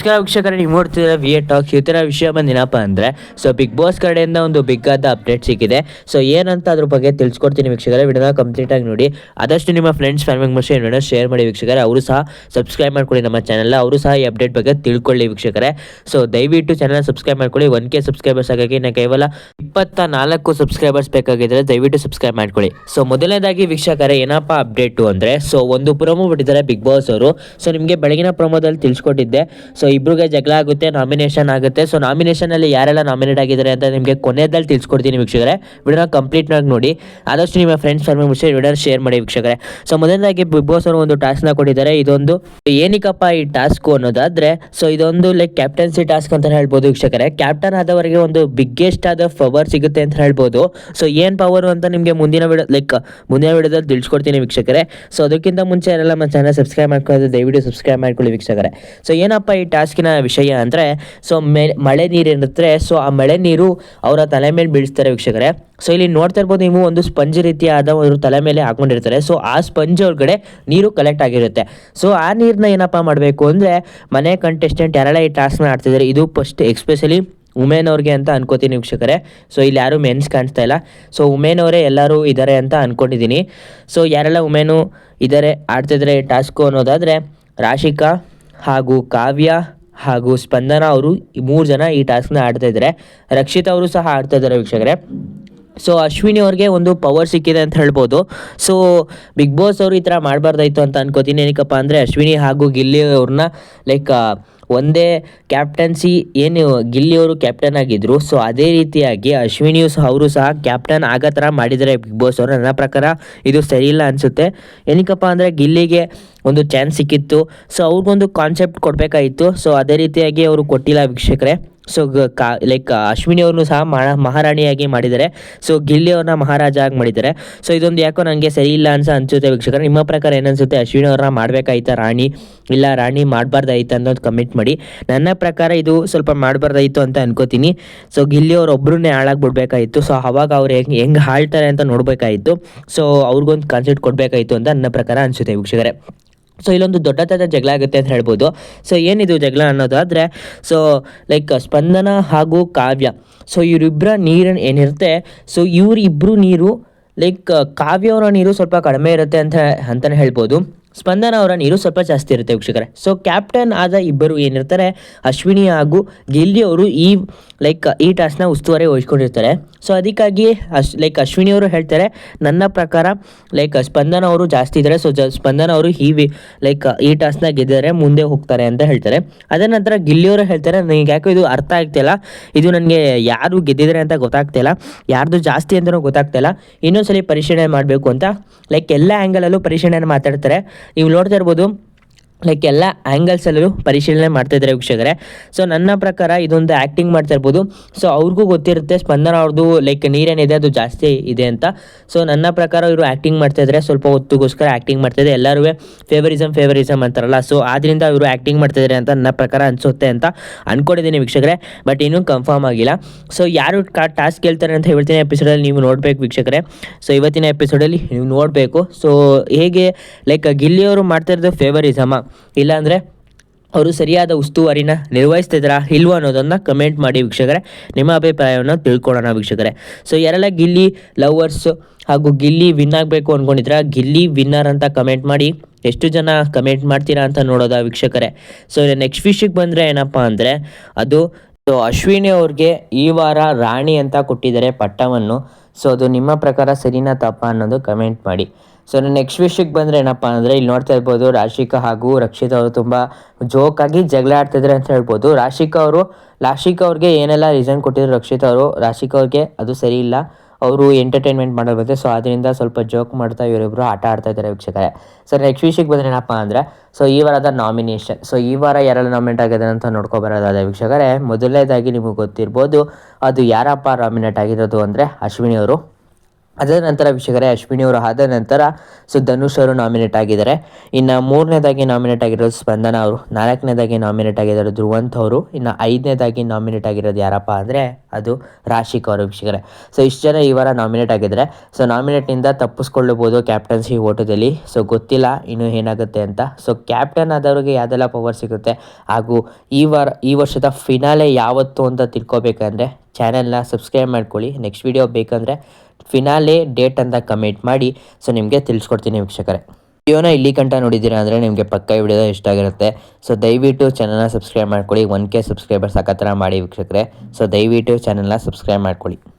ನಮಸ್ಕಾರ ವೀಕ್ಷಕರೇ, ನೀವು ನೋಡ್ತಿದ್ರೆ ವಿ ಎ ಟಾಕ್ಸ್ ಈ ಥರ ವಿಷಯ ಬಂದಿನಪ್ಪ ಅಂದರೆ ಸೊ ಬಿಗ್ ಬಾಸ್ ಕಡೆಯಿಂದ ಒಂದು ಬಿಗ್ ಆದ ಅಪ್ಡೇಟ್ ಸಿಕ್ಕಿದೆ. ಸೊ ಏನಂತ ಅದ್ರ ಬಗ್ಗೆ ತಿಳಿಸ್ಕೊಡ್ತೀನಿ ವೀಕ್ಷಕರೇ. ವಿಡಿಯೋನ ಕಂಪ್ಲೀಟ್ ಆಗಿ ನೋಡಿ. ಆದಷ್ಟು ನಿಮ್ಮ friends family members video share ಮಾಡಿ ವೀಕ್ಷಕರೇ. ಅವರು ಸಹ ಸಬ್ಸ್ಕ್ರೈಬ್ ಮಾಡ್ಕೊಳ್ಳಿ ನಮ್ಮ ಚಾನಲ್ ಅವರು ಸಹ ಈ ಅಪ್ಡೇಟ್ ಬಗ್ಗೆ ತಿಳ್ಕೊಳ್ಳಿ ವೀಕ್ಷಕರೇ. ಸೊ ದಯವಿಟ್ಟು ಚಾನಲ್ ಸಬ್ಸ್ಕ್ರೈಬ್ ಮಾಡ್ಕೊಳ್ಳಿ. ಒನ್ ಕೆ ಸಬ್ಸ್ಕ್ರೈಬರ್ಸ್ ಆಗಿ ಇನ್ನು ಕೇವಲ ಇಪ್ಪತ್ತ ನಾಲ್ಕು ಸಬ್ಸ್ಕ್ರೈಬರ್ಸ್ ಬೇಕಾಗಿದ್ದರೆ ದಯವಿಟ್ಟು ಸಬ್ಸ್ಕ್ರೈಬ್ ಮಾಡ್ಕೊಳ್ಳಿ. ಸೊ ಮೊದಲನೇದಾಗಿ ವೀಕ್ಷಕರೇ, ಏನಪ್ಪ ಅಪ್ಡೇಟು ಅಂದರೆ ಸೊ ಒಂದು ಪ್ರೊಮೋ ಬಿಟ್ಟಿದ್ದಾರೆ ಬಿಗ್ ಬಾಸ್ ಅವರು. ಸೊ ನಿಮಗೆ ಬೆಳಗಿನ ಪ್ರೊಮೋದಲ್ಲಿ ತಿಳಿಸ್ಕೊಟ್ಟಿದ್ದೆ. ಸೊ ಇಬ್ರಿಗೆ ಜಗಳ ಆಗುತ್ತೆ ನಾಮಿನೇಷನ್ ಆಗುತ್ತೆ. ಸೊ ನಾಮಿನೇಷನಲ್ಲಿ ಯಾರೆಲ್ಲ ನಾಮಿನೇಟ್ ಆಗಿದ್ದಾರೆ ಅಂತ ನಿಮಗೆ ಕೊನೆಯದಲ್ಲಿ ತಿಳಿಸ್ಕೊಡ್ತೀನಿ ವೀಕ್ಷಕರೇ. ವಿಡಿಯೋನ ಕಂಪ್ಲೀಟ್ ಆಗಿ ನೋಡಿ. ಆದಷ್ಟು ನಿಮ್ಮ ಫ್ರೆಂಡ್ಸ್ ಫ್ಯಾಮಿಲಿ ವಿಷಯ ವಿಡಿಯೋ ಶೇರ್ ಮಾಡಿ ವೀಕ್ಷಕರೇ. ಸೊ ಮೊದಲನೇದಾಗಿ ಬಿಗ್ ಬಾಸ್ ಅವರು ಒಂದು ಟಾಸ್ಕ್ನ ಕೊಟ್ಟಿದ್ದಾರೆ. ಇದೊಂದು ಏನಕ್ಕಪ್ಪ ಈ ಟಾಸ್ಕ್ ಅನ್ನೋದಾದ್ರೆ ಸೊ ಇದೊಂದು ಲೈಕ್ ಕ್ಯಾಪ್ಟನ್ಸಿ ಟಾಸ್ಕ್ ಅಂತ ಹೇಳ್ಬೋದು ವೀಕ್ಷಕರೇ. ಕ್ಯಾಪ್ಟನ್ ಆದವರಿಗೆ ಒಂದು ಬಿಗ್ಗೆಸ್ಟ್ ಆದ ಪವರ್ ಸಿಗುತ್ತೆ ಅಂತ ಹೇಳ್ಬೋದು. ಸೊ ಏನು ಪವರ್ ಅಂತ ನಿಮಗೆ ಮುಂದಿನ ವಿಡಿಯೋ ಲೈಕ್ ಮುಂದಿನ ವಿಡಿಯೋದಲ್ಲಿ ತಿಳಿಸ್ಕೊಡ್ತೀನಿ ವೀಕ್ಷಕರೇ. ಸೊ ಅದಕ್ಕಿಂತ ಮುಂಚೆ ಯಾರೆಲ್ಲ ನಮ್ಮ ಚಾನಲ್ ಸಬ್ಸ್ಕ್ರೈಬ್ ಮಾಡ್ಕೊಳ್ಳೋದು ದಯವಿಟ್ಟು ಸಬ್ಸ್ಕ್ರೈಬ್ ಮಾಡ್ಕೊಳ್ಳಿ ವೀಕ್ಷಕರೇ. ಸೊ ಏನಪ್ಪ ಈ ಟಾಸ್ಕಿನ ವಿಷಯ ಅಂದರೆ ಸೊ ಮೆ, ಮಳೆ ನೀರು ಇರುತ್ತೆ ಸೊ ಆ ಮಳೆ ನೀರು ಅವರ ತಲೆ ಮೇಲೆ ಬೀಳಿಸ್ತಾರೆ ವೀಕ್ಷಕರೇ. ಸೊ ಇಲ್ಲಿ ನೋಡ್ತಾ ಇರ್ಬೋದು ನೀವು ಒಂದು ಸ್ಪಂಜ್ ರೀತಿಯಾದ ಒಂದು ತಲೆ ಮೇಲೆ ಹಾಕೊಂಡಿರ್ತಾರೆ ಸೊ ಆ ಸ್ಪಂಜ್ ಒಳಗಡೆ ನೀರು ಕಲೆಕ್ಟ್ ಆಗಿರುತ್ತೆ. ಸೊ ಆ ನೀರನ್ನ ಏನಪ್ಪ ಮಾಡಬೇಕು ಅಂದರೆ, ಮನೆ ಕಂಟೆಸ್ಟೆಂಟ್ ಯಾರೆಲ್ಲ ಈ ಟಾಸ್ಕ್ನ ಆಡ್ತಿದ್ದಾರೆ ಇದು ಫಸ್ಟ್ ಎಕ್ಸ್ಪೆಷಲಿ ಉಮೇನ್ ಅವ್ರಿಗೆ ಅಂತ ಅನ್ಕೋತೀನಿ ವೀಕ್ಷಕರೇ. ಸೊ ಇಲ್ಲಿ ಯಾರು ಮೆನ್ಸ್ ಕಾಣಿಸ್ತಾ ಇಲ್ಲ. ಸೊ ಉಮೇನ್ ಅವರೇ ಎಲ್ಲರೂ ಇದ್ದಾರೆ ಅಂತ ಅನ್ಕೊಂಡಿದ್ದೀನಿ ಸೊ ಯಾರೆಲ್ಲ ಉಮೇನು ಇದ್ದಾರೆ ಆಡ್ತಿದ್ದಾರೆ ಟಾಸ್ಕು ಅನ್ನೋದಾದರೆ, ರಾಶಿಕಾ ಹಾಗೂ ಕಾವ್ಯ ಹಾಗೂ ಸ್ಪಂದನ ಅವರು ಈ ಮೂರು ಜನ ಈ ಟಾಸ್ಕ್ನ ಆಡ್ತಾ ಇದ್ದಾರೆ. ರಕ್ಷಿತ್ ಅವರು ಸಹ ಆಡ್ತಾ ಇದ್ದಾರೆ ವೀಕ್ಷಕರೇ. ಸೊ ಅಶ್ವಿನಿ ಅವ್ರಿಗೆ ಒಂದು ಪವರ್ ಸಿಕ್ಕಿದೆ ಅಂತ ಹೇಳ್ಬೋದು. ಸೊ ಬಿಗ್ ಬಾಸ್ ಅವರು ಈ ಥರ ಮಾಡಬಾರ್ದಾಯ್ತು ಅಂತ ಅನ್ಕೋತೀನಿ. ಏನಕ್ಕಪ್ಪ ಅಂದರೆ, ಅಶ್ವಿನಿ ಹಾಗೂ ಗಿಲ್ಲಿ ಅವ್ರನ್ನ ಲೈಕ್ ಒಂದೇ ಕ್ಯಾಪ್ಟನ್ಸಿ ಏನು, ಗಿಲ್ಲಿ ಅವರು ಕ್ಯಾಪ್ಟನ್ ಆಗಿದ್ದರು ಸೊ ಅದೇ ರೀತಿಯಾಗಿ ಅಶ್ವಿನಿಯು ಸಹ, ಅವರು ಸಹ ಕ್ಯಾಪ್ಟನ್ ಆಗೋ ಥರ ಮಾಡಿದ್ದಾರೆ ಬಿಗ್ ಬಾಸ್ ಅವರು. ನನ್ನ ಪ್ರಕಾರ ಇದು ಸರಿ ಇಲ್ಲ ಅನಿಸುತ್ತೆ. ಏನಕ್ಕಪ್ಪ ಅಂದರೆ, ಗಿಲ್ಲಿಗೆ ಒಂದು ಚಾನ್ಸ್ ಸಿಕ್ಕಿತ್ತು. ಸೊ ಅವ್ರಿಗೊಂದು ಕಾನ್ಸೆಪ್ಟ್ ಕೊಡಬೇಕಾಗಿತ್ತು ಸೊ ಅದೇ ರೀತಿಯಾಗಿ ಅವರು ಕೊಟ್ಟಿಲ್ಲ ವೀಕ್ಷಕರೇ. ಸೊ ಲೈಕ್ ಅಶ್ವಿನಿ ಸಹ ಮಹ, ಮಹಾರಾಣಿಯಾಗಿ ಮಾಡಿದ್ದಾರೆ. ಸೊ ಗಿಲ್ಲಿ ಅವ್ರನ್ನ ಮಹಾರಾಜ ಆಗಿ ಮಾಡಿದ್ದಾರೆ. ಸೊ ಇದೊಂದು ಯಾಕೋ ನನಗೆ ಸರಿ ಇಲ್ಲ ಅನ್ಸ ಅನ್ಸುತ್ತೆ ವೀಕ್ಷಕರು. ನಿಮ್ಮ ಪ್ರಕಾರ ಏನನ್ಸುತ್ತೆ ಅಶ್ವಿನಿ ಅವ್ರನ್ನ ಮಾಡಬೇಕಾಯ್ತಾ ರಾಣಿ? ಇಲ್ಲ ರಾಣಿ ಮಾಡಬಾರ್ದಾಯ್ತು ಅನ್ನೋದು ಕಮೆಂಟ್ ಮಾಡಿ. ನನ್ನ ಪ್ರಕಾರ ಇದು ಸ್ವಲ್ಪ ಮಾಡಬಾರ್ದಾಯ್ತು ಅಂತ ಅನ್ಕೋತೀನಿ. ಸೊ ಗಿಲ್ಲಿ ಅವ್ರು ಒಬ್ಬರನ್ನೇ ಹಾಳಾಗ್ಬಿಡ್ಬೇಕಾಯಿತು. ಸೊ ಅವಾಗ ಅವ್ರು ಹೆಂಗೆ ಹೆಂಗೆ ಹಾಳ್ತಾರೆ ಅಂತ ನೋಡಬೇಕಾಯಿತು. ಸೊ ಅವ್ರಿಗೊಂದು ಕಾನ್ಸೆಪ್ಟ್ ಕೊಡಬೇಕಾಯಿತು ಅಂತ ನನ್ನ ಪ್ರಕಾರ ಅನಿಸುತ್ತೆ ವೀಕ್ಷಕರೇ. ಸೊ ಇಲ್ಲೊಂದು ದೊಡ್ಡದಾದ ಜಗಳ ಆಗುತ್ತೆ ಅಂತ ಹೇಳ್ಬೋದು. ಸೊ ಏನಿದು ಜಗಳ ಅನ್ನೋದಾದರೆ ಸೊ ಲೈಕ್ ಸ್ಪಂದನ ಹಾಗೂ ಕಾವ್ಯ. ಸೊ ಇವರಿಬ್ಬರ ನೀರು ಏನಿರುತ್ತೆ ಸೊ ಇವರಿಬ್ಬರು ನೀರು ಲೈಕ್ ಕಾವ್ಯ ಅವರ ನೀರು ಸ್ವಲ್ಪ ಕಡಿಮೆ ಇರುತ್ತೆ ಅಂತ ಅಂತಲೇ ಹೇಳ್ಬೋದು. ಸ್ಪಂದನ ಅವರ ನೀರು ಸ್ವಲ್ಪ ಜಾಸ್ತಿ ಇರುತ್ತೆ ವೀಕ್ಷಕರೇ. ಸೊ ಕ್ಯಾಪ್ಟನ್ ಆದ ಇಬ್ಬರು ಏನಿರ್ತಾರೆ, ಅಶ್ವಿನಿ ಹಾಗೂ ಗಿಲ್ಲಿ ಅವರು ಈ ಲೈಕ್ ಈ ಟಾಸ್ಕ್ನ ಉಸ್ತುವಾರಿ ವಹಿಸ್ಕೊಂಡಿರ್ತಾರೆ. ಸೊ ಅದಕ್ಕಾಗಿ ಅಶ್ ಲೈಕ್ ಅಶ್ವಿನಿ ಅವರು ಹೇಳ್ತಾರೆ, ನನ್ನ ಪ್ರಕಾರ ಲೈಕ್ ಸ್ಪಂದನ ಅವರು ಜಾಸ್ತಿ ಇದ್ದಾರೆ ಸೊ ಜ, ಸ್ಪಂದನ ಅವರು ಈ ವಿ ಲೈಕ್ ಈ ಟಾಸ್ಕ್ನ ಗೆದ್ದರೆ ಮುಂದೆ ಹೋಗ್ತಾರೆ ಅಂತ ಹೇಳ್ತಾರೆ. ಅದರ ನಂತರ ಗಿಲ್ಲಿಯವರು ಹೇಳ್ತಾರೆ ನನಗೆ ಯಾಕೋ ಇದು ಅರ್ಥ ಆಗ್ತಿಲ್ಲ ಇದು ನನಗೆ ಯಾರು ಗೆದ್ದಿದ್ದಾರೆ ಅಂತ ಗೊತ್ತಾಗ್ತಿಲ್ಲ ಯಾರ್ದು ಜಾಸ್ತಿ ಅಂತಲೂ ಗೊತ್ತಾಗ್ತಿಲ್ಲ ಇನ್ನೊಂದ್ಸಲಿ ಪರಿಶೀಲನೆ ಮಾಡಬೇಕು ಅಂತ. ಲೈಕ್ ಎಲ್ಲ ಆ್ಯಂಗಲಲ್ಲೂ ಪರಿಶೀಲನೆ ಮಾತಾಡ್ತಾರೆ. ನೀವು ನೋಡ್ತಾ ಇರ್ಬೋದು ಲೈಕ್ ಎಲ್ಲ ಆ್ಯಂಗಲ್ಸಲ್ಲೂ ಪರಿಶೀಲನೆ ಮಾಡ್ತಾ ಇದ್ದಾರೆ ವೀಕ್ಷಕರೇ. ಸೊ ನನ್ನ ಪ್ರಕಾರ ಇದೊಂದು ಆ್ಯಕ್ಟಿಂಗ್ ಮಾಡ್ತಾ ಇರ್ಬೋದು. ಸೊ ಅವ್ರಿಗೂ ಗೊತ್ತಿರುತ್ತೆ ಸ್ಪಂದನ ಅವ್ರದ್ದು ಲೈಕ್ ನೀರೇನಿದೆ ಅದು ಜಾಸ್ತಿ ಇದೆ ಅಂತ. ಸೊ ನನ್ನ ಪ್ರಕಾರ ಇವರು ಆ್ಯಕ್ಟಿಂಗ್ ಮಾಡ್ತಾ ಸ್ವಲ್ಪ ಹೊತ್ತಿಗೋಸ್ಕರ ಆ್ಯಕ್ಟಿಂಗ್ ಮಾಡ್ತಾ ಎಲ್ಲರೂ ಫೇವರಿಸಮ್ ಫೇವರಿಸಮ್ ಅಂತಾರಲ್ಲ. ಸೊ ಆದ್ದರಿಂದ ಇವರು ಆ್ಯಕ್ಟಿಂಗ್ ಮಾಡ್ತಾ ಅಂತ ನನ್ನ ಪ್ರಕಾರ ಅನಿಸುತ್ತೆ ಅಂತ ಅಂದ್ಕೊಂಡಿದ್ದೀನಿ ವೀಕ್ಷಕರೇ. ಬಟ್ ಇನ್ನೂ ಕನ್ಫರ್ಮ್ ಆಗಿಲ್ಲ. ಸೊ ಯಾರು ಕಾ ಟಾಸ್ಕ್ ಹೇಳ್ತಾರೆ ಅಂತ ಹೇಳ್ತೀನಿ ಎಪಿಸೋಡಲ್ಲಿ ನೀವು ನೋಡಬೇಕು ವೀಕ್ಷಕರೇ. ಸೊ ಇವತ್ತಿನ ಎಪಿಸೋಡಲ್ಲಿ ನೀವು ನೋಡಬೇಕು. ಸೊ ಹೇಗೆ ಲೈಕ್ ಗಿಲ್ಲಿಯವರು ಮಾಡ್ತಾ ಇರೋದು ಫೇವರಿಸಮ ಇಲ್ಲಾಂದರೆ ಅವರು ಸರಿಯಾದ ಉಸ್ತುವಾರಿನ ನಿರ್ವಹಿಸ್ತಿದ್ದೀರಾ ಇಲ್ವೋ ಅನ್ನೋದನ್ನು ಕಮೆಂಟ್ ಮಾಡಿ ವೀಕ್ಷಕರೇ, ನಿಮ್ಮ ಅಭಿಪ್ರಾಯವನ್ನು ತಿಳ್ಕೊಳ್ಳೋಣ ವೀಕ್ಷಕರೇ. ಸೊ ಯಾರೆಲ್ಲ ಗಿಲ್ಲಿ ಲವರ್ಸ್ ಹಾಗೂ ಗಿಲ್ಲಿ ವಿನ್ ಆಗಬೇಕು ಅಂದ್ಕೊಂಡಿದ್ರೆ ಗಿಲ್ಲಿ ವಿನ್ನರ್ ಅಂತ ಕಮೆಂಟ್ ಮಾಡಿ, ಎಷ್ಟು ಜನ ಕಮೆಂಟ್ ಮಾಡ್ತೀರಾ ಅಂತ ನೋಡೋದಾ ವೀಕ್ಷಕರೇ. ಸೊ ನೆಕ್ಸ್ಟ್ ವಿಷಯಕ್ಕೆ ಬಂದರೆ ಏನಪ್ಪ ಅಂದರೆ, ಅದು ಸೊ, ಅಶ್ವಿನಿ ಅವ್ರಿಗೆ ಈ ವಾರ ರಾಣಿ ಅಂತ ಕೊಟ್ಟಿದ್ದಾರೆ ಪಟ್ಟವನ್ನು. ಸೊ ಅದು ನಿಮ್ಮ ಪ್ರಕಾರ ಸರಿನಾ ತಪ್ಪ ಅನ್ನೋದು ಕಮೆಂಟ್ ಮಾಡಿ. ಸೊ ನೆಕ್ಸ್ಟ್ ವಿಷಯಕ್ಕೆ ಬಂದರೆ ಏನಪ್ಪ ಅಂದರೆ ಇಲ್ಲಿ ನೋಡ್ತಾ ಇರ್ಬೋದು, ರಾಶಿಕಾ ಹಾಗೂ ರಕ್ಷಿತಾ ಅವರು ತುಂಬ ಜೋಕಾಗಿ ಜಗಳ ಆಡ್ತಿದ್ರೆ ಅಂತ ಹೇಳ್ಬೋದು. ರಾಶಿಕಾ ಅವರು, ರಾಶಿಕಾ ಅವ್ರಿಗೆ ಏನೆಲ್ಲ ರೀಸನ್ ಕೊಟ್ಟಿದ್ರು ರಕ್ಷಿತಾ ಅವರು? ರಾಶಿಕಾ ಅವ್ರಿಗೆ ಅದು ಸರಿ ಇಲ್ಲ. ಅವರು ಎಂಟರ್ಟೈನ್ಮೆಂಟ್ ಮಾಡೋದು ಬಂದರೆ ಸೊ ಅದರಿಂದ ಸ್ವಲ್ಪ ಜೋಕ್ ಮಾಡ್ತಾ ಇವರಿಬ್ಬರು ಆಟ ಆಡ್ತಾ ಇದ್ದಾರೆ ವೀಕ್ಷಕರೇ. ಸೊ ನೆಕ್ಸ್ಟ್ ವಿಷಯಕ್ಕೆ ಬಂದರೆ ಏನಪ್ಪ ಅಂದರೆ ಸೊ ಈ ವಾರದ ನಾಮಿನೇಷನ್ ಸೊ ಈ ವಾರ ಯಾರೆಲ್ಲ ನಾಮಿನೇಟ್ ಆಗಿದೆ ಅಂತ ನೋಡ್ಕೊಬರೋದಾದ ವೀಕ್ಷಕರೇ, ಮೊದಲನೇದಾಗಿ ನಿಮಗೆ ಗೊತ್ತಿರ್ಬೋದು, ಅದು ಯಾರಪ್ಪ ನಾಮಿನೇಟ್ ಆಗಿರೋದು ಅಂದರೆ ಅಶ್ವಿನಿ ಅವರು. ಅದರ ನಂತರ ವೀಕ್ಷಕರೇ, ಅಶ್ವಿನಿ ಅವರು ಆದ ನಂತರ ಸೊ ಧನುಷ್ ಅವರು ನಾಮಿನೇಟ್ ಆಗಿದ್ದಾರೆ. ಇನ್ನು ಮೂರನೇದಾಗಿ ನಾಮಿನೇಟ್ ಆಗಿರೋದು ಸ್ಪಂದನ ಅವರು, ನಾಲ್ಕನೇದಾಗಿ ನಾಮಿನೇಟ್ ಆಗಿದ್ದಾರೆ ಧ್ರುವಂತ್ ಅವರು, ಇನ್ನು ಐದನೇದಾಗಿ ನಾಮಿನೇಟ್ ಆಗಿರೋದು ಯಾರಪ್ಪ ಅಂದರೆ ಅದು ರಾಶಿಕ್ ಅವರು ವೀಕ್ಷಕರೇ. ಸೊ ಇಷ್ಟು ಜನ ಈ ವಾರ ನಾಮಿನೇಟ್ ಆಗಿದ್ದಾರೆ. ಸೊ ನಾಮಿನೇಟ್ನಿಂದ ತಪ್ಪಿಸ್ಕೊಳ್ಳಬಹುದು ಕ್ಯಾಪ್ಟನ್ಸಿ ಓಟದಲ್ಲಿ. ಸೊ ಗೊತ್ತಿಲ್ಲ ಇನ್ನು ಏನಾಗುತ್ತೆ ಅಂತ. ಸೊ ಕ್ಯಾಪ್ಟನ್ ಆದವ್ರಿಗೆ ಯಾವುದೆಲ್ಲ ಪವರ್ ಸಿಗುತ್ತೆ? ಹಾಗೂ ಈ ವಾರ, ಈ ವರ್ಷದ ಫಿನಾಲೆ ಯಾವತ್ತು ಅಂತ ತಿಳ್ಕೊಬೇಕಂದ್ರೆ ಚಾನೆಲ್ನ ಸಬ್ಸ್ಕ್ರೈಬ್ ಮಾಡ್ಕೊಳ್ಳಿ. ನೆಕ್ಸ್ಟ್ ವಿಡಿಯೋ ಬೇಕಂದರೆ ಫಿನಾಲೆ ಡೇಟ್ ಅಂತ ಕಮೆಂಟ್ ಮಾಡಿ. ಸೊ, ನಿಮಗೆ ತಿಳಿಸ್ಕೊಡ್ತೀನಿ ವೀಕ್ಷಕರೇ. ವಿಡಿಯೋನ ಇಲ್ಲಿ ಕಂಟ ನೋಡಿದ್ದೀರಾ ಅಂದರೆ ನಿಮಗೆ ಪಕ್ಕ ವಿಡಿಯೋ ಇಷ್ಟ ಆಗಿರುತ್ತೆ. ಸೊ, ದಯವಿಟ್ಟು ಚಾನಲ್ನ ಸಬ್ಸ್ಕ್ರೈಬ್ ಮಾಡ್ಕೊಳ್ಳಿ. ಒನ್ ಕೆ ಸಬ್ಸ್ಕ್ರೈಬರ್ಸ್ ಆ ಥರ ಮಾಡಿ ವೀಕ್ಷಕರೇ. ಸೊ, ದಯವಿಟ್ಟು ಚಾನಲ್ನ ಸಬ್ಸ್ಕ್ರೈಬ್ ಮಾಡ್ಕೊಳ್ಳಿ.